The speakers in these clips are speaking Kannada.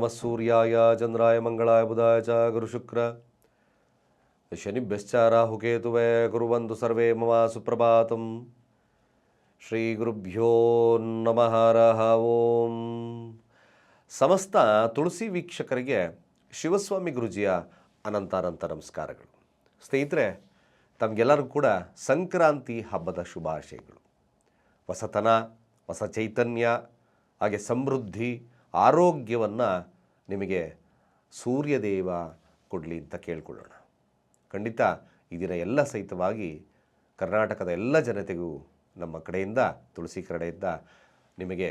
ನಮಃ ಸೂರ್ಯಾಯ ಚಂದ್ರಾಯ ಮಂಗಳಾಯ ಬುಧಾಯ ಚ ಗುರುಶುಕ್ರ ಶನಿಭ್ಯಶ್ಚ ರಾಹುಕೇತುವೆ ಕುರುವಂತು ಸರ್ವೇ ಮಮ ಸುಪ್ರಭಾತಂ ಶ್ರೀ ಗುರುಭ್ಯೋ ನಮಃ ಓಂ ಸಮಸ್ತ ತುಳಸಿ ವೀಕ್ಷಕರಿಗೆ ಶಿವಸ್ವಾಮಿ ಗುರುಜಿಯ ಅನಂತ ಅನಂತ ನಮಸ್ಕಾರಗಳು. ಸ್ನೇಹಿತರೆ, ತಮಗೆಲ್ಲರಿಗೂ ಕೂಡ ಸಂಕ್ರಾಂತಿ ಹಬ್ಬದ ಶುಭಾಶಯಗಳು. ಹೊಸತನ ಹೊಸ ಚೈತನ್ಯ ಹಾಗೆ ಸಮೃದ್ಧಿ, ಆರೋಗ್ಯವನ್ನು ನಿಮಗೆ ಸೂರ್ಯದೇವ ಕೊಡಲಿ ಅಂತ ಕೇಳ್ಕೊಳ್ಳೋಣ. ಖಂಡಿತ ಈ ದಿನ ಎಲ್ಲ ಸಹಿತವಾಗಿ ಕರ್ನಾಟಕದ ಎಲ್ಲ ಜನತೆಗೂ ನಮ್ಮ ಕಡೆಯಿಂದ, ತುಳಸಿ ಕಡೆಯಿಂದ ನಿಮಗೆ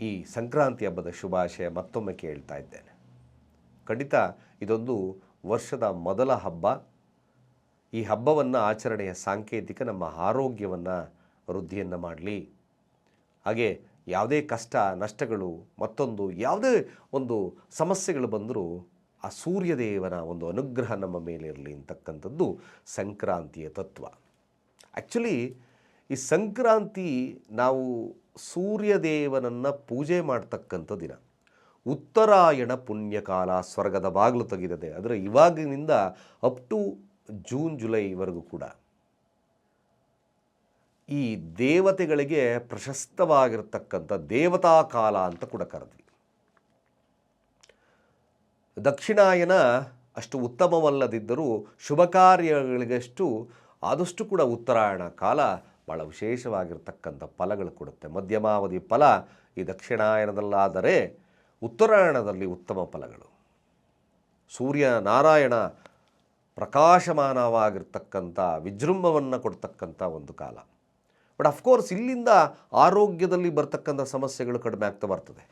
ಈ ಸಂಕ್ರಾಂತಿ ಹಬ್ಬದ ಶುಭಾಶಯ ಮತ್ತೊಮ್ಮೆ ಕೇಳ್ತಾ ಇದ್ದೇನೆ. ಖಂಡಿತ ಇದೊಂದು ವರ್ಷದ ಮೊದಲ ಹಬ್ಬ. ಈ ಹಬ್ಬವನ್ನು ಆಚರಣೆಯ ಸಾಂಕೇತಿಕ ನಮ್ಮ ಆರೋಗ್ಯವನ್ನು ವೃದ್ಧಿಯನ್ನು ಮಾಡಲಿ. ಹಾಗೆ ಯಾವುದೇ ಕಷ್ಟ, ನಷ್ಟಗಳು, ಮತ್ತೊಂದು ಯಾವುದೇ ಒಂದು ಸಮಸ್ಯೆಗಳು ಬಂದರೂ ಆ ಸೂರ್ಯದೇವನ ಒಂದು ಅನುಗ್ರಹ ನಮ್ಮ ಮೇಲೆ ಇರಲಿ ಅಂತಕ್ಕಂಥದ್ದು ಸಂಕ್ರಾಂತಿಯ ತತ್ವ. ಆ್ಯಕ್ಚುಲಿ ಈ ಸಂಕ್ರಾಂತಿ ನಾವು ಸೂರ್ಯದೇವನನ್ನು ಪೂಜೆ ಮಾಡ್ತಕ್ಕಂಥ ದಿನ. ಉತ್ತರಾಯಣ ಪುಣ್ಯಕಾಲ ಸ್ವರ್ಗದ ಬಾಗಿಲು ತೆಗೆದಿದೆ. ಅಂದರೆ ಇವಾಗಿನಿಂದ ಅಪ್ ಟು ಜೂನ್ ಜುಲೈವರೆಗೂ ಕೂಡ ಈ ದೇವತೆಗಳಿಗೆ ಪ್ರಶಸ್ತವಾಗಿರ್ತಕ್ಕಂಥ ದೇವತಾ ಕಾಲ ಅಂತ ಕೂಡ ಕರೆದ್ವಿ. ದಕ್ಷಿಣಾಯನ ಅಷ್ಟು ಉತ್ತಮವಲ್ಲದಿದ್ದರೂ ಶುಭ ಕಾರ್ಯಗಳಿಗಷ್ಟು ಆದಷ್ಟು ಕೂಡ ಉತ್ತರಾಯಣ ಕಾಲ ಭಾಳ ವಿಶೇಷವಾಗಿರ್ತಕ್ಕಂಥ ಫಲಗಳು ಕೊಡುತ್ತೆ. ಮಧ್ಯಮಾವಧಿ ಫಲ ಈ ದಕ್ಷಿಣಾಯನದಲ್ಲಾದರೆ ಉತ್ತರಾಯಣದಲ್ಲಿ ಉತ್ತಮ ಫಲಗಳು. ಸೂರ್ಯ ನಾರಾಯಣ ಪ್ರಕಾಶಮಾನವಾಗಿರ್ತಕ್ಕಂಥ ವಿಜೃಂಭವನ್ನು ಕೊಡ್ತಕ್ಕಂಥ ಒಂದು ಕಾಲ. ಬಟ್ ಅಫ್ಕೋರ್ಸ್ ಇಲ್ಲಿಂದ ಆರೋಗ್ಯದಲ್ಲಿ ಬರ್ತಕ್ಕಂಥ ಸಮಸ್ಯೆಗಳು ಕಡಿಮೆ ಆಗ್ತಾ ಬರ್ತದೆ.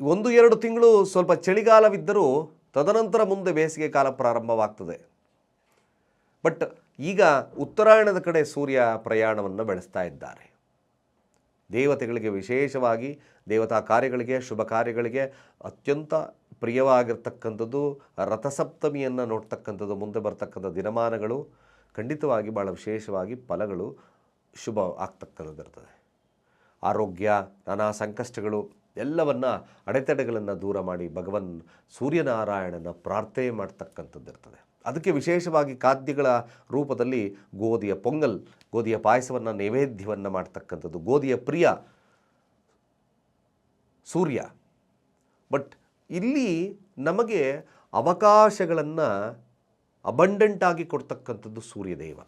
ಒಂದು ಎರಡು ತಿಂಗಳು ಸ್ವಲ್ಪ ಚಳಿಗಾಲವಿದ್ದರೂ ತದನಂತರ ಮುಂದೆ ಬೇಸಿಗೆ ಕಾಲ ಪ್ರಾರಂಭವಾಗ್ತದೆ. ಬಟ್ ಈಗ ಉತ್ತರಾಯಣದ ಕಡೆ ಸೂರ್ಯ ಪ್ರಯಾಣವನ್ನು ಬೆಳೆಸ್ತಾ ಇದ್ದಾರೆ. ದೇವತೆಗಳಿಗೆ ವಿಶೇಷವಾಗಿ, ದೇವತಾ ಕಾರ್ಯಗಳಿಗೆ, ಶುಭ ಕಾರ್ಯಗಳಿಗೆ ಅತ್ಯಂತ ಪ್ರಿಯವಾಗಿರ್ತಕ್ಕಂಥದ್ದು ರಥಸಪ್ತಮಿಯನ್ನು ನೋಡ್ತಕ್ಕಂಥದ್ದು, ಮುಂದೆ ಬರ್ತಕ್ಕಂಥ ದಿನಮಾನಗಳು ಖಂಡಿತವಾಗಿ ಭಾಳ ವಿಶೇಷವಾಗಿ ಫಲಗಳು ಶುಭ ಆಗ್ತಕ್ಕಂಥದ್ದಿರ್ತದೆ. ಆರೋಗ್ಯ, ನಾನಾ ಸಂಕಷ್ಟಗಳು ಎಲ್ಲವನ್ನು ಅಡೆತಡೆಗಳನ್ನು ದೂರ ಮಾಡಿ ಭಗವನ್ ಸೂರ್ಯನಾರಾಯಣನ ಪ್ರಾರ್ಥನೆ ಮಾಡ್ತಕ್ಕಂಥದ್ದಿರ್ತದೆ. ಅದಕ್ಕೆ ವಿಶೇಷವಾಗಿ ಖಾದ್ಯಗಳ ರೂಪದಲ್ಲಿ ಗೋಧಿಯ ಪೊಂಗಲ್, ಗೋಧಿಯ ಪಾಯಸವನ್ನು, ನೈವೇದ್ಯವನ್ನು ಮಾಡ್ತಕ್ಕಂಥದ್ದು ಗೋಧಿಯ ಪ್ರಿಯ ಸೂರ್ಯ. ಬಟ್ ಇಲ್ಲಿ ನಮಗೆ ಅವಕಾಶಗಳನ್ನು ಅಬಂಡೆಂಟಾಗಿ ಕೊಡ್ತಕ್ಕಂಥದ್ದು ಸೂರ್ಯದೇವ.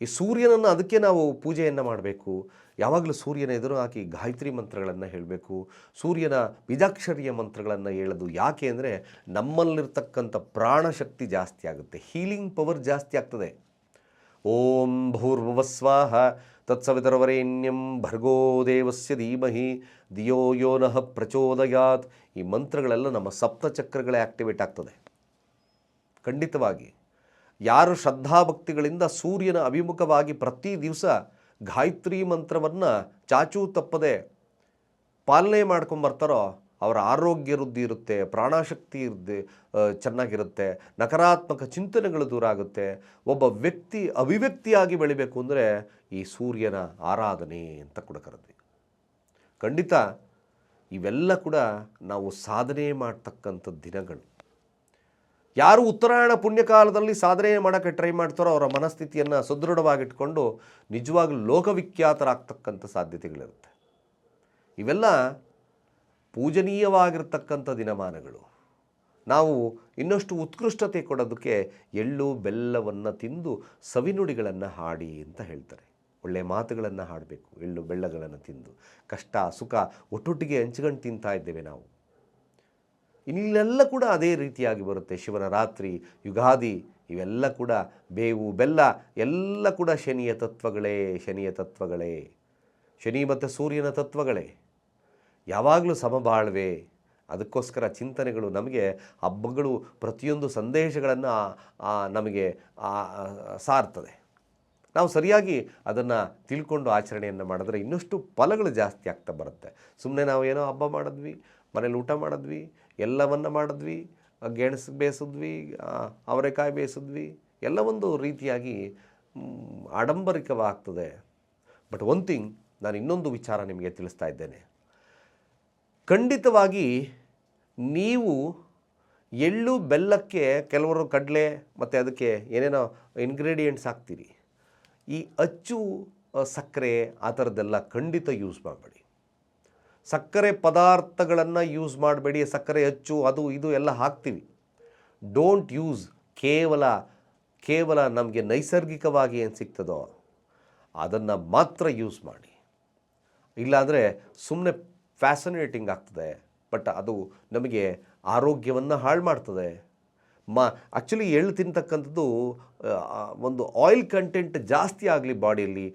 ಈ ಸೂರ್ಯನನ್ನು ಅದಕ್ಕೆ ನಾವು ಪೂಜೆಯನ್ನು ಮಾಡಬೇಕು. ಯಾವಾಗಲೂ ಸೂರ್ಯನ ಎದುರು ಹಾಕಿ ಗಾಯತ್ರಿ ಮಂತ್ರಗಳನ್ನು ಹೇಳಬೇಕು. ಸೂರ್ಯನ ಬಿಜಾಕ್ಷರಿಯ ಮಂತ್ರಗಳನ್ನು ಹೇಳೋದು ಯಾಕೆ ಅಂದರೆ ನಮ್ಮಲ್ಲಿರ್ತಕ್ಕಂಥ ಪ್ರಾಣಶಕ್ತಿ ಜಾಸ್ತಿ ಆಗುತ್ತೆ. ಹೀಲಿಂಗ್ ಪವರ್ ಜಾಸ್ತಿ ಆಗ್ತದೆ. ಓಂ ಭೂರ್ಭುವಸ್ವಾಹ ತತ್ಸವಿತರವರೇಣ್ಯಂ ಭರ್ಗೋ ದೇವಸ್ಯ ಧೀಮಹಿ ದಿಯೋ ಯೋನಃ ಪ್ರಚೋದಯಾತ್. ಈ ಮಂತ್ರಗಳೆಲ್ಲ ನಮ್ಮ ಸಪ್ತಚಕ್ರಗಳೇ ಆಕ್ಟಿವೇಟ್ ಆಗ್ತದೆ. ಖಂಡಿತವಾಗಿ. ಯಾರು ಶ್ರದ್ಧಾಭಕ್ತಿಗಳಿಂದ ಸೂರ್ಯನ ಅಭಿಮುಖವಾಗಿ ಪ್ರತಿ ದಿವಸ ಗಾಯತ್ರಿ ಮಂತ್ರವನ್ನು ಚಾಚೂ ತಪ್ಪದೆ ಪಾಲನೆ ಮಾಡ್ಕೊಂಬರ್ತಾರೋ ಅವರ ಆರೋಗ್ಯ ವೃದ್ಧಿ ಇರುತ್ತೆ, ಪ್ರಾಣಶಕ್ತಿ ಇರುತ್ತೆ ಚೆನ್ನಾಗಿರುತ್ತೆ, ನಕಾರಾತ್ಮಕ ಚಿಂತನೆಗಳು ದೂರ ಆಗುತ್ತೆ, ಒಬ್ಬ ವ್ಯಕ್ತಿ ಅಭಿವ್ಯಕ್ತಿಯಾಗಿ ಬೆಳಿಬೇಕು ಅಂದರೆ ಈ ಸೂರ್ಯನ ಆರಾಧನೆ ಅಂತ ಕೂಡ ಕರೆದ್ವಿ. ಖಂಡಿತ ಇವೆಲ್ಲ ಕೂಡ ನಾವು ಸಾಧನೆ ಮಾಡ್ತಕ್ಕಂಥ ದಿನಗಳು. ಯಾರು ಉತ್ತರಾಯಣ ಪುಣ್ಯಕಾಲದಲ್ಲಿ ಸಾಧನೆ ಮಾಡೋಕ್ಕೆ ಟ್ರೈ ಮಾಡ್ತಾರೋ ಅವರ ಮನಸ್ಥಿತಿಯನ್ನು ಸುದೃಢವಾಗಿಟ್ಕೊಂಡು ನಿಜವಾಗ್ಲೂ ಲೋಕವಿಖ್ಯಾತರಾಗ್ತಕ್ಕಂಥ ಸಾಧ್ಯತೆಗಳಿರುತ್ತೆ. ಇವೆಲ್ಲ ಪೂಜನೀಯವಾಗಿರ್ತಕ್ಕಂಥ ದಿನಮಾನಗಳು. ನಾವು ಇನ್ನಷ್ಟು ಉತ್ಕೃಷ್ಟತೆ ಕೊಡೋದಕ್ಕೆ ಎಳ್ಳು, ಬೆಲ್ಲವನ್ನು ತಿಂದು ಸವಿನುಡಿಗಳನ್ನು ಹಾಡಿ ಅಂತ ಹೇಳ್ತಾರೆ. ಒಳ್ಳೆಯ ಮಾತುಗಳನ್ನು ಹಾಡಬೇಕು, ಎಳ್ಳು ಬೆಳ್ಳಗಳನ್ನು ತಿಂದು. ಕಷ್ಟ, ಸುಖ, ಒಟ್ಟೊಟ್ಟಿಗೆ ಹಂಚ್ಕೊಂಡು ತಿಂತಾ ಇದ್ದೇವೆ ನಾವು. ಇಲ್ಲೆಲ್ಲ ಕೂಡ ಅದೇ ರೀತಿಯಾಗಿ ಬರುತ್ತೆ. ಶಿವನ ರಾತ್ರಿ, ಯುಗಾದಿ ಇವೆಲ್ಲ ಕೂಡ ಬೇವು, ಬೆಲ್ಲ ಎಲ್ಲ ಕೂಡ ಶನಿಯ ತತ್ವಗಳೇ ಶನಿಯ ತತ್ವಗಳೇ. ಶನಿ ಮತ್ತು ಸೂರ್ಯನ ತತ್ವಗಳೇ. ಯಾವಾಗಲೂ ಸಮಬಾಳ್ವೆ. ಅದಕ್ಕೋಸ್ಕರ ಚಿಂತನೆಗಳು ನಮಗೆ, ಹಬ್ಬಗಳು ಪ್ರತಿಯೊಂದು ಸಂದೇಶಗಳನ್ನು ನಮಗೆ ಸಾರ್ತದೆ. ನಾವು ಸರಿಯಾಗಿ ಅದನ್ನು ತಿಳ್ಕೊಂಡು ಆಚರಣೆಯನ್ನು ಮಾಡಿದ್ರೆ ಇನ್ನಷ್ಟು ಫಲಗಳು ಜಾಸ್ತಿ ಆಗ್ತಾ ಬರುತ್ತೆ. ಸುಮ್ಮನೆ ನಾವು ಏನೋ ಹಬ್ಬ ಮಾಡಿದ್ವಿ, ಮನೇಲಿ ಊಟ ಮಾಡಿದ್ವಿ ಎಲ್ಲವನ್ನು ಮಾಡಿದ್ವಿ ಗೆಣಸು ಬೇಯಿಸಿದ್ವಿ ಅವರೆಕಾಯಿ ಬೇಯಿಸಿದ್ವಿ, ಎಲ್ಲ ಒಂದು ರೀತಿಯಾಗಿ ಆಡಂಬರಿಕವಾಗ್ತದೆ. ಬಟ್ ಒನ್ ಥಿಂಗ್ ನಾನು ಇನ್ನೊಂದು ವಿಚಾರ ನಿಮಗೆ ತಿಳಿಸ್ತಾ ಇದ್ದೇನೆ. ಖಂಡಿತವಾಗಿ ನೀವು ಎಳ್ಳು, ಬೆಲ್ಲಕ್ಕೆ ಕೆಲವರು ಕಡಲೆ ಮತ್ತು ಅದಕ್ಕೆ ಏನೇನೋ ಇಂಗ್ರೀಡಿಯೆಂಟ್ಸ್ ಹಾಕ್ತೀರಿ. ಈ ಅಚ್ಚು ಸಕ್ಕರೆ ಆ ಥರದ್ದೆಲ್ಲ ಖಂಡಿತ ಯೂಸ್ ಮಾಡಬೇಡಿ. ಸಕ್ಕರೆ ಪದಾರ್ಥಗಳನ್ನು ಯೂಸ್ ಮಾಡಬೇಡಿ, ಸಕ್ಕರೆ ಅಚ್ಚು ಅದು ಇದು ಎಲ್ಲ ಹಾಕ್ತೀವಿ. ಡೋಂಟ್ ಯೂಸ್ ಕೇವಲ ಕೇವಲ ನಮಗೆ ನೈಸರ್ಗಿಕವಾಗಿ ಏನು ಸಿಗ್ತದೋ ಅದನ್ನು ಮಾತ್ರ ಯೂಸ್ ಮಾಡಿ. ಇಲ್ಲಾಂದರೆ ಸುಮ್ಮನೆ ಫ್ಯಾಸಿನೇಟಿಂಗ್ ಆಗ್ತದೆ ಬಟ್ ಅದು ನಮಗೆ ಆರೋಗ್ಯವನ್ನು ಹಾಳು ಮಾಡ್ತದೆ. ಮ ಆ್ಯಕ್ಚುಲಿ ಎಳ್ಳು ತಿಂತಕ್ಕಂಥದ್ದು ಒಂದು ಆಯಿಲ್ ಕಂಟೆಂಟ್ ಜಾಸ್ತಿ ಆಗಲಿ ಬಾಡಿಯಲ್ಲಿ,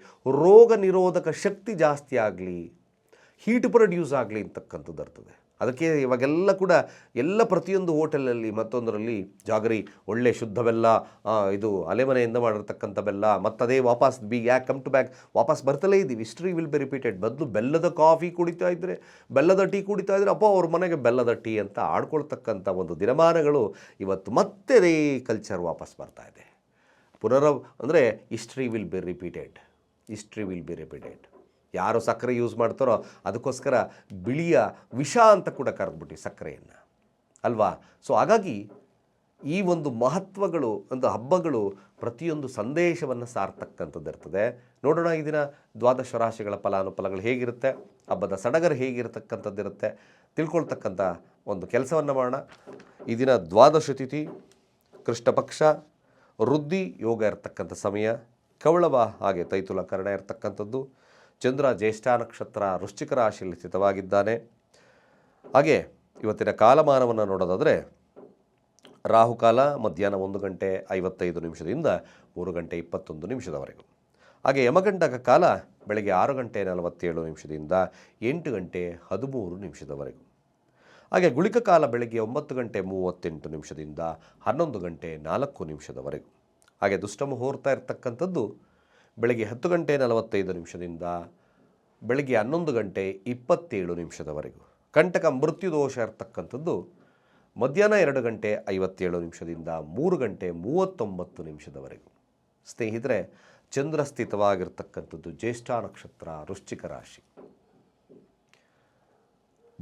ರೋಗ ನಿರೋಧಕ ಶಕ್ತಿ ಜಾಸ್ತಿ ಆಗಲಿ ಹೀಟ್ ಪ್ರೊಡ್ಯೂಸ್ ಆಗಲಿ ಅಂತಕ್ಕಂಥದ್ದು ಇರ್ತದೆ. ಅದಕ್ಕೆ ಇವಾಗೆಲ್ಲ ಕೂಡ ಎಲ್ಲ ಪ್ರತಿಯೊಂದು ಹೋಟೆಲಲ್ಲಿ ಮತ್ತೊಂದರಲ್ಲಿ ಜಾಗರಿ, ಒಳ್ಳೆ ಶುದ್ಧ ಬೆಲ್ಲ ಇದು ಅಲೆಮನೆಯಿಂದ ಮಾಡಿರ್ತಕ್ಕಂಥ ಬೆಲ್ಲ, ಮತ್ತದೇ ವಾಪಸ್ ಬಿ ಯಾಕೆ ಕಮ್ ಟು ಬ್ಯಾಕ್, ವಾಪಸ್ ಬರ್ತಲೇ ಇದ್ದೀವಿ. History will be repeated. ಬದಲು ಬೆಲ್ಲದ ಕಾಫಿ ಕುಡಿತಾ ಇದ್ದರೆ ಬೆಲ್ಲದ ಟೀ ಕುಡಿತಾ ಇದ್ದರೆ ಅಪ್ಪ ಅವ್ರ ಮನೆಗೆ ಬೆಲ್ಲದ ಟೀ ಅಂತ ಆಡ್ಕೊಳ್ತಕ್ಕಂಥ ಒಂದು ದಿನಮಾನಗಳು ಇವತ್ತು ಮತ್ತೆ ಅದೇ ಕಲ್ಚರ್ ವಾಪಸ್ ಬರ್ತಾ ಇದೆ. ಪುನರವ್, ಅಂದರೆ history will be repeated. History will be repeated. ಯಾರು ಸಕ್ಕರೆ ಯೂಸ್ ಮಾಡ್ತಾರೋ ಅದಕ್ಕೋಸ್ಕರ ಬಿಳಿಯ ವಿಷ ಅಂತ ಕೂಡ ಕರೆದ್ಬಿಟ್ಟು ಸಕ್ಕರೆಯನ್ನು. ಅಲ್ವಾ? ಸೊ ಹಾಗಾಗಿ ಈ ಒಂದು ಮಹತ್ವಗಳು, ಒಂದು ಹಬ್ಬಗಳು ಪ್ರತಿಯೊಂದು ಸಂದೇಶವನ್ನು ಸಾರ್ತಕ್ಕಂಥದ್ದು ಇರ್ತದೆ. ನೋಡೋಣ ಈ ದಿನ ದ್ವಾದಶ ರಾಶಿಗಳ ಫಲಾನುಫಲಗಳು ಹೇಗಿರುತ್ತೆ, ಹಬ್ಬದ ಸಡಗರ ಹೇಗಿರತಕ್ಕಂಥದ್ದಿರುತ್ತೆ ತಿಳ್ಕೊಳ್ತಕ್ಕಂಥ ಒಂದು ಕೆಲಸವನ್ನು ಮಾಡೋಣ. ಈ ದಿನ ದ್ವಾದಶ ತಿಥಿ ಕೃಷ್ಣಪಕ್ಷ ವೃದ್ಧಿ ಯೋಗ ಇರತಕ್ಕಂಥ ಸಮಯ ಕವಳವ ಹಾಗೆ ತೈತುಲ ಕರ್ಣ ಇರತಕ್ಕಂಥದ್ದು. ಚಂದ್ರ ಜ್ಯೇಷ್ಠ ನಕ್ಷತ್ರ ವೃಶ್ಚಿಕ ರಾಶಿಯಲ್ಲಿ ಸ್ಥಿತವಾಗಿದ್ದಾನೆ. ಹಾಗೆ ಇವತ್ತಿನ ಕಾಲಮಾನವನ್ನು ನೋಡೋದಾದರೆ ರಾಹುಕಾಲ ಮಧ್ಯಾಹ್ನ ಒಂದು ಗಂಟೆ ಐವತ್ತೈದು ನಿಮಿಷದಿಂದ ಮೂರು ಗಂಟೆ ಇಪ್ಪತ್ತೊಂದು ನಿಮಿಷದವರೆಗೂ. ಹಾಗೆ ಯಮಗಂಡಕ ಕಾಲ ಬೆಳಗ್ಗೆ ಆರು ಗಂಟೆ ನಲವತ್ತೇಳು ನಿಮಿಷದಿಂದ ಎಂಟು ಗಂಟೆ ಹದಿಮೂರು ನಿಮಿಷದವರೆಗೂ. ಹಾಗೆ ಗುಳಿಕ ಕಾಲ ಬೆಳಗ್ಗೆ ಒಂಬತ್ತು ಗಂಟೆ ಮೂವತ್ತೆಂಟು ನಿಮಿಷದಿಂದ ಹನ್ನೊಂದು ಗಂಟೆ ನಾಲ್ಕು ನಿಮಿಷದವರೆಗೂ. ಹಾಗೆ ದುಷ್ಟ ಮುಹೂರ್ತ ಇರತಕ್ಕಂಥದ್ದು ಬೆಳಗ್ಗೆ ಹತ್ತು ಗಂಟೆ ನಲವತ್ತೈದು ನಿಮಿಷದಿಂದ ಬೆಳಗ್ಗೆ ಹನ್ನೊಂದು ಗಂಟೆ ಇಪ್ಪತ್ತೇಳು ನಿಮಿಷದವರೆಗೂ. ಕಂಟಕ ಮೃತ್ಯು ದೋಷ ಇರತಕ್ಕಂಥದ್ದು ಮಧ್ಯಾಹ್ನ ಎರಡು ಗಂಟೆ ಐವತ್ತೇಳು ನಿಮಿಷದಿಂದ ಮೂರು ಗಂಟೆ ಮೂವತ್ತೊಂಬತ್ತು ನಿಮಿಷದವರೆಗೂ. ಸ್ನೇಹಿತರೆ ಚಂದ್ರ ಸ್ಥಿತವಾಗಿರ್ತಕ್ಕಂಥದ್ದು ಜ್ಯೇಷ್ಠ ನಕ್ಷತ್ರ ವೃಶ್ಚಿಕ ರಾಶಿ.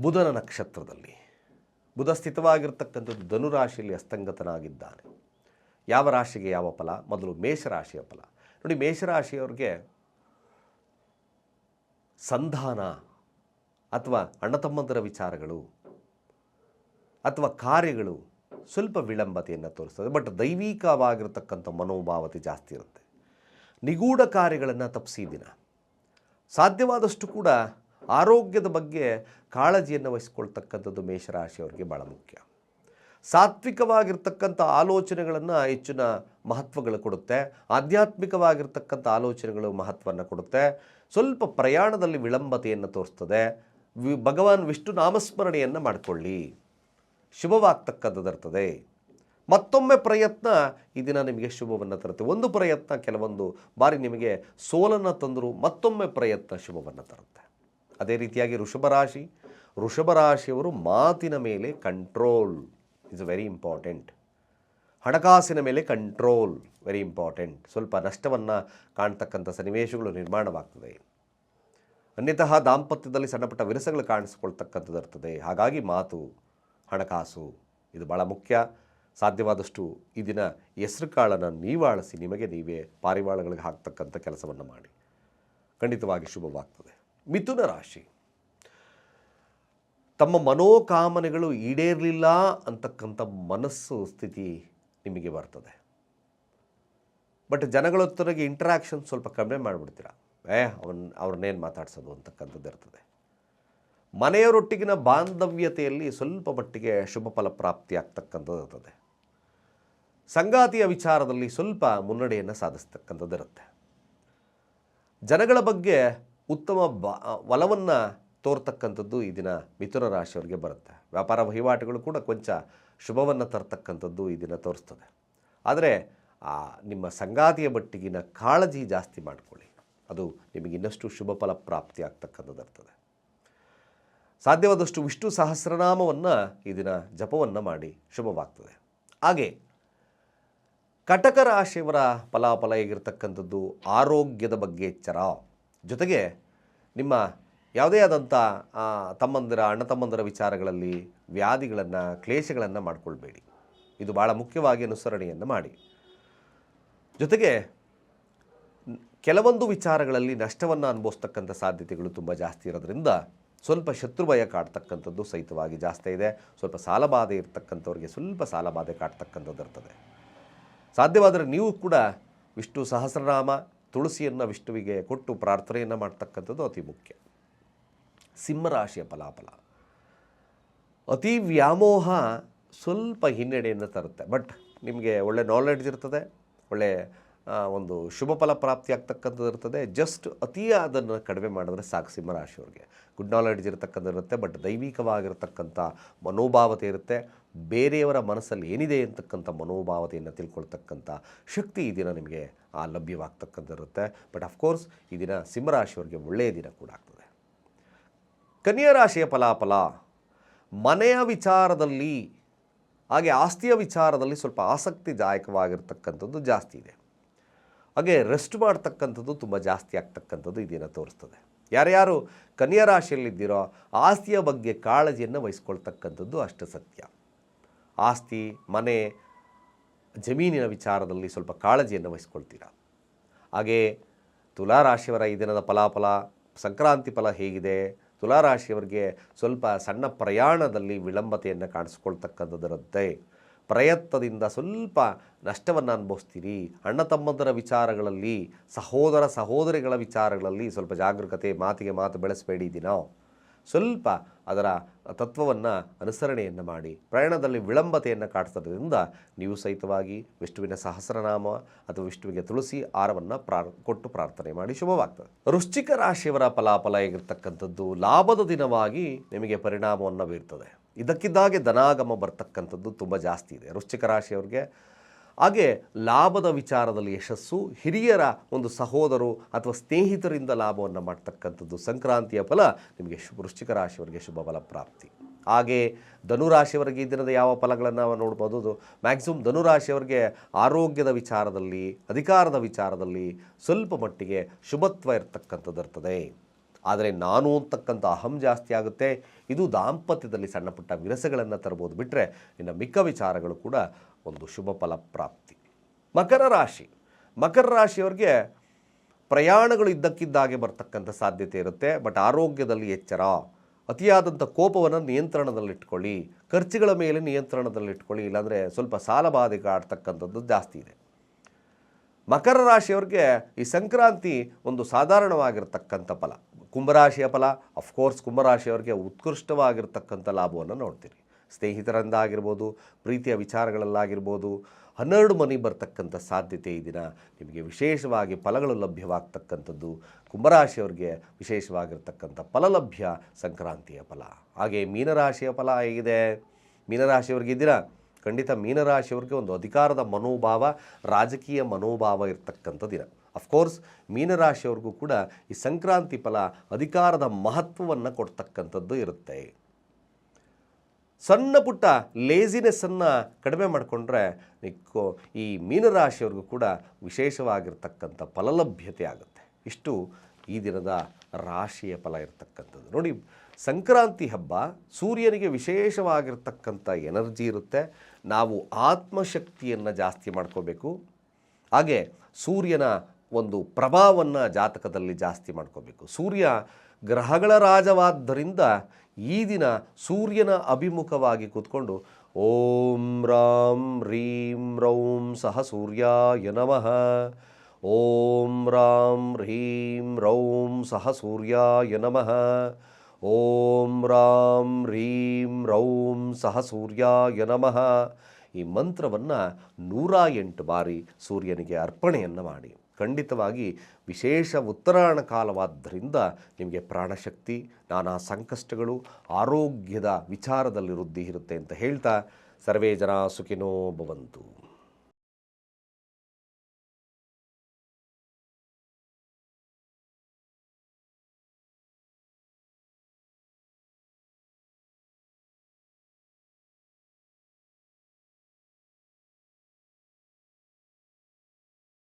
ಬುಧನ ನಕ್ಷತ್ರದಲ್ಲಿ ಬುಧ ಸ್ಥಿತವಾಗಿರ್ತಕ್ಕಂಥದ್ದು ಧನುರಾಶಿಯಲ್ಲಿ ಅಸ್ತಂಗತನಾಗಿದ್ದಾನೆ. ಯಾವ ರಾಶಿಗೆ ಯಾವ ಫಲ? ಮೊದಲು ಮೇಷರಾಶಿಯ ಫಲ. ನೋಡಿ ಮೇಷರಾಶಿಯವ್ರಿಗೆ ಸಂಧಾನ ಅಥವಾ ಅಣ್ಣ ತಮ್ಮಂದರ ವಿಚಾರಗಳು ಅಥವಾ ಕಾರ್ಯಗಳು ಸ್ವಲ್ಪ ವಿಳಂಬತೆಯನ್ನು ತೋರಿಸ್ತದೆ. ಬಟ್ ದೈವಿಕವಾಗಿರತಕ್ಕಂಥ ಮನೋಭಾವತೆ ಜಾಸ್ತಿ ಇರುತ್ತೆ. ನಿಗೂಢ ಕಾರ್ಯಗಳನ್ನು ತಪ್ಪಿಸಿ ದಿನ. ಸಾಧ್ಯವಾದಷ್ಟು ಕೂಡ ಆರೋಗ್ಯದ ಬಗ್ಗೆ ಕಾಳಜಿಯನ್ನು ವಹಿಸ್ಕೊಳ್ತಕ್ಕಂಥದ್ದು ಮೇಷರಾಶಿಯವ್ರಿಗೆ ಭಾಳ ಮುಖ್ಯ. ಸಾತ್ವಿಕವಾಗಿರ್ತಕ್ಕಂಥ ಆಲೋಚನೆಗಳನ್ನು ಹೆಚ್ಚಿನ ಮಹತ್ವಗಳು ಕೊಡುತ್ತೆ. ಆಧ್ಯಾತ್ಮಿಕವಾಗಿರ್ತಕ್ಕಂಥ ಆಲೋಚನೆಗಳು ಮಹತ್ವವನ್ನು ಕೊಡುತ್ತೆ. ಸ್ವಲ್ಪ ಪ್ರಯಾಣದಲ್ಲಿ ವಿಳಂಬತೆಯನ್ನು ತೋರಿಸ್ತದೆ. ವಿ, ಭಗವಾನ್ ವಿಷ್ಣು ನಾಮಸ್ಮರಣೆಯನ್ನು ಮಾಡಿಕೊಳ್ಳಿ. ಶುಭವಾಗ್ತಕ್ಕಂಥದ್ದಿರ್ತದೆ ಮತ್ತೊಮ್ಮೆ ಪ್ರಯತ್ನ, ಈ ದಿನ ನಿಮಗೆ ಶುಭವನ್ನು ತರುತ್ತೆ. ಒಂದು ಪ್ರಯತ್ನ, ಕೆಲವೊಂದು ಬಾರಿ ನಿಮಗೆ ಸೋಲನ್ನು ತಂದರೂ ಮತ್ತೊಮ್ಮೆ ಪ್ರಯತ್ನ ಶುಭವನ್ನು ತರುತ್ತೆ. ಅದೇ ರೀತಿಯಾಗಿ ಋಷಭ ರಾಶಿ ಋಷಭ ರಾಶಿಯವರು ಮಾತಿನ ಮೇಲೆ ಕಂಟ್ರೋಲ್ ಇಸ್ ವೆರಿ ಇಂಪಾರ್ಟೆಂಟ್ ಹಣಕಾಸಿನ ಮೇಲೆ ಕಂಟ್ರೋಲ್ ವೆರಿ ಇಂಪಾರ್ಟೆಂಟ್ ಸ್ವಲ್ಪ ನಷ್ಟವನ್ನು ಕಾಣ್ತಕ್ಕಂಥ ಸನ್ನಿವೇಶಗಳು ನಿರ್ಮಾಣವಾಗ್ತದೆ. ಅನ್ಯತಃ ದಾಂಪತ್ಯದಲ್ಲಿ ಸಣ್ಣಪುಟ್ಟ ವಿರಸಗಳು ಕಾಣಿಸ್ಕೊಳ್ತಕ್ಕಂಥದ್ದು ಇರ್ತದೆ. ಹಾಗಾಗಿ ಮಾತು, ಹಣಕಾಸು, ಇದು ಭಾಳ ಮುಖ್ಯ. ಸಾಧ್ಯವಾದಷ್ಟು ಈ ದಿನ ಹೆಸರು ಕಾಳನ್ನು ನೀವಾಳಿಸಿ ನಿಮಗೆ ನೀವೇ ಪಾರಿವಾಳಗಳಿಗೆ ಹಾಕ್ತಕ್ಕಂಥ ಕೆಲಸವನ್ನು ಮಾಡಿ. ಖಂಡಿತವಾಗಿ ಶುಭವಾಗ್ತದೆ. ಮಿಥುನ ರಾಶಿ. ತಮ್ಮ ಮನೋಕಾಮನೆಗಳು ಈಡೇರಲಿಲ್ಲ ಅಂತಕ್ಕಂಥ ಮನಸ್ಸು ಸ್ಥಿತಿ ನಿಮಗೆ ಬರ್ತದೆ. ಬಟ್ ಜನಗಳ ಜನಗಳೊತ್ತರಿಗೆ ಇಂಟ್ರಾಕ್ಷನ್ ಸ್ವಲ್ಪ ಕಡಿಮೆ ಮಾಡಿಬಿಡ್ತೀರ? ಏ, ಅವನ್, ಅವ್ರನ್ನೇನು ಮಾತಾಡ್ಸೋದು ಅಂತಕ್ಕಂಥದ್ದು ಇರ್ತದೆ. ಮನೆಯವರೊಟ್ಟಿಗಿನ ಬಾಂಧವ್ಯತೆಯಲ್ಲಿ ಸ್ವಲ್ಪ ಮಟ್ಟಿಗೆ ಶುಭ ಫಲ ಪ್ರಾಪ್ತಿ ಆಗ್ತಕ್ಕಂಥದ್ದು ಇರ್ತದೆ. ಸಂಗಾತಿಯ ವಿಚಾರದಲ್ಲಿ ಸ್ವಲ್ಪ ಮುನ್ನಡೆಯನ್ನು ಸಾಧಿಸ್ತಕ್ಕಂಥದ್ದು ಇರುತ್ತೆ. ಜನಗಳ ಬಗ್ಗೆ ಉತ್ತಮ ಬ ಒಲವನ್ನು ತೋರ್ತಕ್ಕಂಥದ್ದು ಈ ದಿನ ಮಿಥುನ ರಾಶಿಯವರಿಗೆ ಬರುತ್ತೆ. ವ್ಯಾಪಾರ ವಹಿವಾಟುಗಳು ಕೂಡ ಕೊಂಚ ಶುಭವನ್ನು ತರ್ತಕ್ಕಂಥದ್ದು ಈ ದಿನ ತೋರಿಸ್ತದೆ. ಆದರೆ ಆ ನಿಮ್ಮ ಸಂಗಾತಿಯ ಮಟ್ಟಿಗಿನ ಕಾಳಜಿ ಜಾಸ್ತಿ ಮಾಡಿಕೊಳ್ಳಿ. ಅದು ನಿಮಗೆ ಇನ್ನಷ್ಟು ಶುಭ ಫಲ ಪ್ರಾಪ್ತಿ ಆಗ್ತಕ್ಕಂಥದ್ದು ಇರ್ತದೆ. ಸಾಧ್ಯವಾದಷ್ಟು ವಿಷ್ಣು ಸಹಸ್ರನಾಮವನ್ನು ಈ ದಿನ ಜಪವನ್ನು ಮಾಡಿ ಶುಭವಾಗ್ತದೆ. ಹಾಗೆ ಕಟಕ ರಾಶಿಯವರ ಫಲಾಫಲ ಹೇಗಿರ್ತಕ್ಕಂಥದ್ದು? ಆರೋಗ್ಯದ ಬಗ್ಗೆ ಎಚ್ಚರ. ಜೊತೆಗೆ ನಿಮ್ಮ ಯಾವುದೇ ಆದಂಥ ತಮ್ಮಂದಿರ, ಅಣ್ಣ ತಮ್ಮಂದಿರ ವಿಚಾರಗಳಲ್ಲಿ ವ್ಯಾಧಿಗಳನ್ನು, ಕ್ಲೇಶಗಳನ್ನು ಮಾಡಿಕೊಳ್ಬೇಡಿ. ಇದು ಭಾಳ ಮುಖ್ಯವಾಗಿ ಅನುಸರಣೆಯನ್ನು ಮಾಡಿ. ಜೊತೆಗೆ, ಕೆಲವೊಂದು ವಿಚಾರಗಳಲ್ಲಿ ನಷ್ಟವನ್ನು ಅನುಭವಿಸ್ತಕ್ಕಂಥ ಸಾಧ್ಯತೆಗಳು ತುಂಬ ಜಾಸ್ತಿ ಇರೋದ್ರಿಂದ ಸ್ವಲ್ಪ ಶತ್ರುಭಯ ಕಾಡ್ತಕ್ಕಂಥದ್ದು ಸಹಿತವಾಗಿ ಜಾಸ್ತಿ ಇದೆ. ಸ್ವಲ್ಪ ಸಾಲಬಾಧೆ ಇರ್ತಕ್ಕಂಥವ್ರಿಗೆ ಸ್ವಲ್ಪ ಸಾಲಬಾಧೆ ಕಾಡ್ತಕ್ಕಂಥದ್ದು ಇರ್ತದೆ. ಸಾಧ್ಯವಾದರೆ ನೀವು ಕೂಡ ವಿಷ್ಣು ಸಹಸ್ರನಾಮ, ತುಳಸಿಯನ್ನು ವಿಷ್ಣುವಿಗೆ ಕೊಟ್ಟು ಪ್ರಾರ್ಥನೆಯನ್ನು ಮಾಡ್ತಕ್ಕಂಥದ್ದು ಅತಿ ಮುಖ್ಯ. ಸಿಂಹರಾಶಿಯ ಫಲಾಫಲ. ಅತಿ ವ್ಯಾಮೋಹ ಸ್ವಲ್ಪ ಹಿನ್ನಡೆಯನ್ನು ತರುತ್ತೆ. ಬಟ್ ನಿಮಗೆ ಒಳ್ಳೆ ನಾಲೆಡ್ಜ್ ಇರ್ತದೆ, ಒಳ್ಳೆ ಒಂದು ಶುಭ ಫಲ ಪ್ರಾಪ್ತಿ ಆಗ್ತಕ್ಕಂಥದ್ದು ಇರ್ತದೆ. ಜಸ್ಟ್ ಅತಿಯಾದನ್ನು ಕಡಿಮೆ ಮಾಡಿದ್ರೆ ಸಾಕು ಸಿಂಹರಾಶಿಯವ್ರಿಗೆ. ಗುಡ್ ನಾಲೆಡ್ಜ್ ಇರತಕ್ಕಂಥದ್ದು ಇರುತ್ತೆ ಬಟ್ ದೈವಿಕವಾಗಿರ್ತಕ್ಕಂಥ ಮನೋಭಾವತೆ ಇರುತ್ತೆ. ಬೇರೆಯವರ ಮನಸ್ಸಲ್ಲಿ ಏನಿದೆ ಅಂತಕ್ಕಂಥ ಮನೋಭಾವತೆಯನ್ನು ತಿಳ್ಕೊಳ್ತಕ್ಕಂಥ ಶಕ್ತಿ ಈ ದಿನ ನಿಮಗೆ ಆ ಲಭ್ಯವಾಗ್ತಕ್ಕಂಥ ಇರುತ್ತೆ ಬಟ್ ಅಫ್ಕೋರ್ಸ್ ಈ ದಿನ ಸಿಂಹರಾಶಿಯವ್ರಿಗೆ ಒಳ್ಳೆಯ ದಿನ ಕೂಡ ಆಗ್ತದೆ. ಕನ್ಯಾ ರಾಶಿಯ ಫಲಾಫಲ, ಮನೆಯ ವಿಚಾರದಲ್ಲಿ, ಹಾಗೆ ಆಸ್ತಿಯ ವಿಚಾರದಲ್ಲಿ ಸ್ವಲ್ಪ ಆಸಕ್ತಿದಾಯಕವಾಗಿರ್ತಕ್ಕಂಥದ್ದು ಜಾಸ್ತಿ ಇದೆ. ಹಾಗೆ ರೆಸ್ಟ್ ಮಾಡ್ತಕ್ಕಂಥದ್ದು ತುಂಬ ಜಾಸ್ತಿ ಆಗ್ತಕ್ಕಂಥದ್ದು ಇದನ್ನು ತೋರಿಸ್ತದೆ. ಯಾರ್ಯಾರು ಕನ್ಯಾ ರಾಶಿಯಲ್ಲಿದ್ದೀರೋ ಆಸ್ತಿಯ ಬಗ್ಗೆ ಕಾಳಜಿಯನ್ನು ವಹಿಸ್ಕೊಳ್ತಕ್ಕಂಥದ್ದು ಅಷ್ಟು ಸತ್ಯ. ಆಸ್ತಿ, ಮನೆ, ಜಮೀನಿನ ವಿಚಾರದಲ್ಲಿ ಸ್ವಲ್ಪ ಕಾಳಜಿಯನ್ನು ವಹಿಸ್ಕೊಳ್ತೀರಾ? ಹಾಗೆ ತುಲಾರಾಶಿಯವರ ಈ ದಿನದ ಫಲಾಫಲ, ಸಂಕ್ರಾಂತಿ ಫಲ ಹೇಗಿದೆ? ತುಲಾರಾಶಿಯವರಿಗೆ ಸ್ವಲ್ಪ ಸಣ್ಣ ಪ್ರಯಾಣದಲ್ಲಿ ವಿಳಂಬತೆಯನ್ನು ಕಾಣಿಸ್ಕೊಳ್ತಕ್ಕಂಥದ್ದಿರುತ್ತೆ. ಪ್ರಯತ್ನದಿಂದ ಸ್ವಲ್ಪ ನಷ್ಟವನ್ನು ಅನುಭವಿಸ್ತೀರಿ. ಅಣ್ಣ ತಮ್ಮಂದರ ವಿಚಾರಗಳಲ್ಲಿ, ಸಹೋದರ ಸಹೋದರಿಗಳ ವಿಚಾರಗಳಲ್ಲಿ ಸ್ವಲ್ಪ ಜಾಗರೂಕತೆ ಮಾತಿಗೆ ಮಾತು ಬೆಳೆಸಬೇಡಿ ದಿನ. ಸ್ವಲ್ಪ ಅದರ ತತ್ವವನ್ನು ಅನುಸರಣೆಯನ್ನು ಮಾಡಿ, ಪ್ರಯಾಣದಲ್ಲಿ ವಿಳಂಬತೆಯನ್ನು ಕಾಡ್ಸೋದ್ರಿಂದ ನೀವು ಸಹಿತವಾಗಿ ವಿಷ್ಣುವಿನ ಸಹಸ್ರನಾಮ ಅಥವಾ ವಿಷ್ಣುವಿಗೆ ತುಳಸಿ ಆರವನ್ನು ಪ್ರಾರ್, ಕೊಟ್ಟು ಪ್ರಾರ್ಥನೆ ಮಾಡಿ ಶುಭವಾಗ್ತದೆ. ವೃಶ್ಚಿಕ ರಾಶಿಯವರ ಫಲಾಫಲ ಹೇಗಿರ್ತಕ್ಕಂಥದ್ದು ಲಾಭದ ದಿನವಾಗಿ ನಿಮಗೆ ಪರಿಣಾಮವನ್ನು ಬೀರ್ತದೆ. ಇದಕ್ಕಿದ್ದಾಗೆ ಧನಾಗಮ ಬರ್ತಕ್ಕಂಥದ್ದು ತುಂಬ ಜಾಸ್ತಿ ಇದೆ. ವೃಶ್ಚಿಕ ರಾಶಿಯವ್ರಿಗೆ ಹಾಗೆ ಲಾಭದ ವಿಚಾರದಲ್ಲಿ ಯಶಸ್ಸು, ಹಿರಿಯರ ಒಂದು ಸಹೋದರು ಅಥವಾ ಸ್ನೇಹಿತರಿಂದ ಲಾಭವನ್ನು ಮಾಡ್ತಕ್ಕಂಥದ್ದು ಸಂಕ್ರಾಂತಿಯ ಫಲ ನಿಮಗೆ ವೃಶ್ಚಿಕ ರಾಶಿಯವರಿಗೆ ಶುಭ ಫಲ ಪ್ರಾಪ್ತಿ ಹಾಗೆ ಧನುರಾಶಿಯವರಿಗೆ ಈ ದಿನದ ಯಾವ ಫಲಗಳನ್ನು ನಾವು ನೋಡ್ಬೋದು? ಮ್ಯಾಕ್ಸಿಮಮ್ ಧನುರಾಶಿಯವರಿಗೆ ಆರೋಗ್ಯದ ವಿಚಾರದಲ್ಲಿ, ಅಧಿಕಾರದ ವಿಚಾರದಲ್ಲಿ ಸ್ವಲ್ಪ ಮಟ್ಟಿಗೆ ಶುಭತ್ವ ಇರ್ತಕ್ಕಂಥದ್ದು ಇರ್ತದೆ. ಆದರೆ ನಾನು ಅಂತಕ್ಕಂಥ ಅಹಂ ಜಾಸ್ತಿ ಆಗುತ್ತೆ. ಇದು ದಾಂಪತ್ಯದಲ್ಲಿ ಸಣ್ಣ ಪುಟ್ಟ ವಿರಸಗಳನ್ನು ತರ್ಬೋದು ಬಿಟ್ಟರೆ ಇನ್ನು ಮಿಕ್ಕ ವಿಚಾರಗಳು ಕೂಡ ಒಂದು ಶುಭ ಫಲ ಪ್ರಾಪ್ತಿ. ಮಕರ ರಾಶಿ. ಮಕರ ರಾಶಿಯವರಿಗೆ ಪ್ರಯಾಣಗಳು ಇದ್ದಕ್ಕಿದ್ದಾಗೆ ಬರ್ತಕ್ಕಂಥ ಸಾಧ್ಯತೆ ಇರುತ್ತೆ. ಬಟ್ ಆರೋಗ್ಯದಲ್ಲಿ ಎಚ್ಚರ. ಅತಿಯಾದಂಥ ಕೋಪವನ್ನು ನಿಯಂತ್ರಣದಲ್ಲಿಟ್ಕೊಳ್ಳಿ. ಖರ್ಚುಗಳ ಮೇಲೆ ನಿಯಂತ್ರಣದಲ್ಲಿಟ್ಕೊಳ್ಳಿ. ಇಲ್ಲಾಂದರೆ ಸ್ವಲ್ಪ ಸಾಲಬಾಧೆ ಆಡ್ತಕ್ಕಂಥದ್ದು ಜಾಸ್ತಿ ಇದೆ. ಮಕರ ರಾಶಿಯವ್ರಿಗೆ ಈ ಸಂಕ್ರಾಂತಿ ಒಂದು ಸಾಧಾರಣವಾಗಿರ್ತಕ್ಕಂಥ ಫಲ. ಕುಂಭರಾಶಿಯ ಫಲ ಅಫ್ಕೋರ್ಸ್ ಕುಂಭರಾಶಿಯವ್ರಿಗೆ ಉತ್ಕೃಷ್ಟವಾಗಿರ್ತಕ್ಕಂಥ ಲಾಭವನ್ನು ನೋಡ್ತೀರಿ. ಸ್ನೇಹಿತರಿಂದ ಆಗಿರ್ಬೋದು ಪ್ರೀತಿಯ ವಿಚಾರಗಳಲ್ಲಾಗಿರ್ಬೋದು, ಹನ್ನೆರಡು ಮನೆ ಬರ್ತಕ್ಕಂಥ ಸಾಧ್ಯತೆ ಈ ದಿನ ನಿಮಗೆ ವಿಶೇಷವಾಗಿ ಫಲಗಳು ಲಭ್ಯವಾಗ್ತಕ್ಕಂಥದ್ದು ಕುಂಭರಾಶಿಯವ್ರಿಗೆ ವಿಶೇಷವಾಗಿರ್ತಕ್ಕಂಥ ಫಲಲಭ್ಯ ಸಂಕ್ರಾಂತಿಯ ಫಲ. ಹಾಗೆ ಮೀನರಾಶಿಯ ಫಲ ಹೇಗಿದೆ? ಮೀನರಾಶಿಯವ್ರಿಗೆ ದಿನ ಖಂಡಿತ ಮೀನರಾಶಿಯವ್ರಿಗೆ ಒಂದು ಅಧಿಕಾರದ ಮನೋಭಾವ, ರಾಜಕೀಯ ಮನೋಭಾವ ಇರ್ತಕ್ಕಂಥ ದಿನ. ಅಫ್ಕೋರ್ಸ್ ಮೀನರಾಶಿಯವ್ರಿಗೂ ಕೂಡ ಈ ಸಂಕ್ರಾಂತಿ ಫಲ ಅಧಿಕಾರದ ಮಹತ್ವವನ್ನು ಕೊಡ್ತಕ್ಕಂಥದ್ದು ಇರುತ್ತೆ. ಸಣ್ಣ ಪುಟ್ಟ ಲೇಸಿನೆಸ್ಸನ್ನು ಕಡಿಮೆ ಮಾಡಿಕೊಂಡ್ರೆ ಈ ಮೀನರಾಶಿಯವ್ರಿಗೂ ಕೂಡ ವಿಶೇಷವಾಗಿರ್ತಕ್ಕಂಥ ಫಲಲಭ್ಯತೆ ಆಗುತ್ತೆ. ಇಷ್ಟು ಈ ದಿನದ ರಾಶಿಯ ಫಲ ಇರತಕ್ಕಂಥದ್ದು. ನೋಡಿ, ಸಂಕ್ರಾಂತಿ ಹಬ್ಬ ಸೂರ್ಯನಿಗೆ ವಿಶೇಷವಾಗಿರ್ತಕ್ಕಂಥ ಎನರ್ಜಿ ಇರುತ್ತೆ. ನಾವು ಆತ್ಮಶಕ್ತಿಯನ್ನು ಜಾಸ್ತಿ ಮಾಡ್ಕೋಬೇಕು. ಹಾಗೆ ಸೂರ್ಯನ ಒಂದು ಪ್ರಭಾವವನ್ನು ಜಾತಕದಲ್ಲಿ ಜಾಸ್ತಿ ಮಾಡ್ಕೋಬೇಕು. ಸೂರ್ಯ ಗ್ರಹಗಳ ರಾಜವಾದ್ದರಿಂದ ಈ ದಿನ ಸೂರ್ಯನ ಅಭಿಮುಖವಾಗಿ ಕೂತ್ಕೊಂಡು ಓಂ ರಾಂ ರೀಂ ರೌಂ ಸಹ ಸೂರ್ಯಾಯ ನಮಃ. ಓಂ ರಾಂ ಹ್ರೀಂ ರೌಂ ಸಹ ಸೂರ್ಯಾಯ ನಮಃ. ಓಂ ರಾಂ ರೀಂ ರೌಂ ಸಹ ಸೂರ್ಯಾಯ ನಮಃ. ಈ ಮಂತ್ರವನ್ನು ನೂರ ಎಂಟು ಬಾರಿ ಸೂರ್ಯನಿಗೆ ಅರ್ಪಣೆಯನ್ನು ಮಾಡಿ. ಖಂಡಿತವಾಗಿ ವಿಶೇಷ ಉತ್ತರಾಯಣ ಕಾಲವಾದ್ದರಿಂದ ನಿಮಗೆ ಪ್ರಾಣಶಕ್ತಿ, ನಾನಾ ಸಂಕಷ್ಟಗಳು, ಆರೋಗ್ಯದ ವಿಚಾರದಲ್ಲಿ ವೃದ್ಧಿ ಇರುತ್ತೆ ಅಂತ ಹೇಳ್ತಾ ಸರ್ವೇ ಜನ ಸುಖಿನೋ ಭವಂತು.